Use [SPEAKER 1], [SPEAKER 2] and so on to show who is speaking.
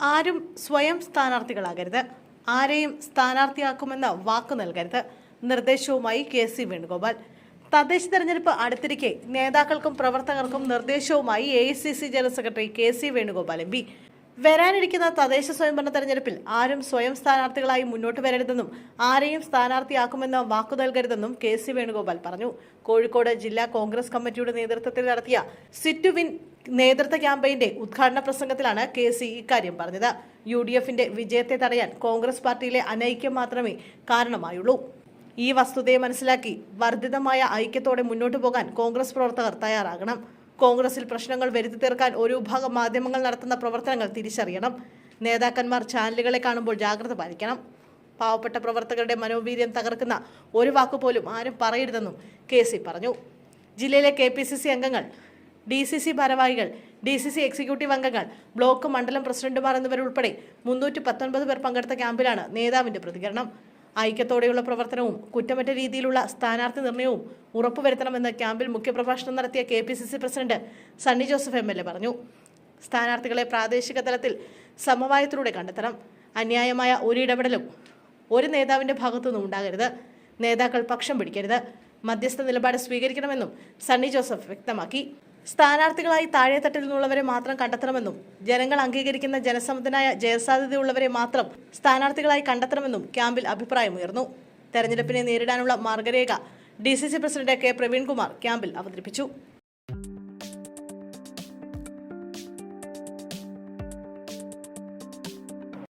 [SPEAKER 1] ആരും സ്വയം സ്ഥാനാർത്ഥികളാകരുത്. ആരെയും സ്ഥാനാർത്ഥിയാക്കുമെന്ന വാക്ക് നൽകരുത്. നിർദ്ദേശവുമായി കെ സി വേണുഗോപാൽ. തദ്ദേശ തെരഞ്ഞെടുപ്പ് അടുത്തിരിക്കെ നേതാക്കൾക്കും പ്രവർത്തകർക്കും നിർദ്ദേശവുമായി A general secretary K C Venugopal M P. വരാനിരിക്കുന്ന തദ്ദേശ സ്വയംഭരണ തെരഞ്ഞെടുപ്പിൽ ആരും സ്വയം സ്ഥാനാർത്ഥികളായി മുന്നോട്ട് വരരുതെന്നും ആരെയും സ്ഥാനാർത്ഥിയാക്കുമെന്ന വാക്കു നൽകരുതെന്നും കെ സി വേണുഗോപാൽ പറഞ്ഞു. കോഴിക്കോട് ജില്ലാ കോൺഗ്രസ് കമ്മിറ്റിയുടെ നേതൃത്വത്തിൽ നടത്തിയ സിറ്റ് വിൻ നേതൃത്വ ക്യാമ്പയിന്റെ ഉദ്ഘാടന പ്രസംഗത്തിലാണ് കെ സി ഇക്കാര്യം പറഞ്ഞത്. യു ഡി എഫിന്റെ വിജയത്തെ തടയാൻ കോൺഗ്രസ് പാർട്ടിയിലെ അനൈക്യം മാത്രമേ കാരണമായുള്ളൂ. ഈ വസ്തുതയെ മനസ്സിലാക്കി വർദ്ധിതമായ ഐക്യത്തോടെ മുന്നോട്ടു പോകാൻ കോൺഗ്രസ് പ്രവർത്തകർ തയ്യാറാകണം. കോൺഗ്രസിൽ പ്രശ്നങ്ങൾ വരുത്തി തീർക്കാൻ ഒരു വിഭാഗം മാധ്യമങ്ങൾ നടത്തുന്ന പ്രവർത്തനങ്ങൾ തിരിച്ചറിയണം. നേതാക്കന്മാർ ചാനലുകളെ കാണുമ്പോൾ ജാഗ്രത പാലിക്കണം. പാവപ്പെട്ട പ്രവർത്തകരുടെ മനോവീര്യം തകർക്കുന്ന ഒരു വാക്കുപോലും ആരും പറയരുതെന്നും കെ പറഞ്ഞു. ജില്ലയിലെ കെ അംഗങ്ങൾ ഡി സി സി ഭാരവാഹികൾ ഡി സി സി എക്സിക്യൂട്ടീവ് അംഗങ്ങൾ ബ്ലോക്ക് മണ്ഡലം പ്രസിഡന്റുമാർ എന്നിവരുൾപ്പെടെ മുന്നൂറ്റി പത്തൊൻപത് പേർ പങ്കെടുത്ത ക്യാമ്പിലാണ് നേതാവിന്റെ പ്രതികരണം. ഐക്യത്തോടെയുള്ള പ്രവർത്തനവും കുറ്റമറ്റ രീതിയിലുള്ള സ്ഥാനാർത്ഥി നിർണയവും ഉറപ്പുവരുത്തണമെന്ന് ക്യാമ്പിൽ മുഖ്യപ്രഭാഷണം നടത്തിയ K P C C president Sunny Joseph M L A പറഞ്ഞു. സ്ഥാനാർത്ഥികളെ പ്രാദേശിക തലത്തിൽ സമവായത്തിലൂടെ കണ്ടെത്തണം. അന്യായമായ ഒരു ഇടപെടലും ഒരു നേതാവിന്റെ ഭാഗത്തുനിന്നും ഉണ്ടാകരുത്. നേതാക്കൾ പക്ഷം പിടിക്കരുത്. മധ്യസ്ഥ നിലപാട് സ്വീകരിക്കണമെന്നും സണ്ണി ജോസഫ് വ്യക്തമാക്കി. സ്ഥാനാർത്ഥികളായി താഴെത്തട്ടിൽ നിന്നുള്ളവരെ മാത്രം കണ്ടെത്തണമെന്നും ജനങ്ങൾ അംഗീകരിക്കുന്ന ജനസമ്മതനായ ജയസാധ്യതയുള്ളവരെ മാത്രം സ്ഥാനാർത്ഥികളായി കണ്ടെത്തണമെന്നും ക്യാമ്പിൽ അഭിപ്രായമുയർന്നു. തെരഞ്ഞെടുപ്പിനെ നേരിടാനുള്ള മാർഗരേഖ D C C president K Praveenkumar ക്യാമ്പിൽ അവതരിപ്പിച്ചു.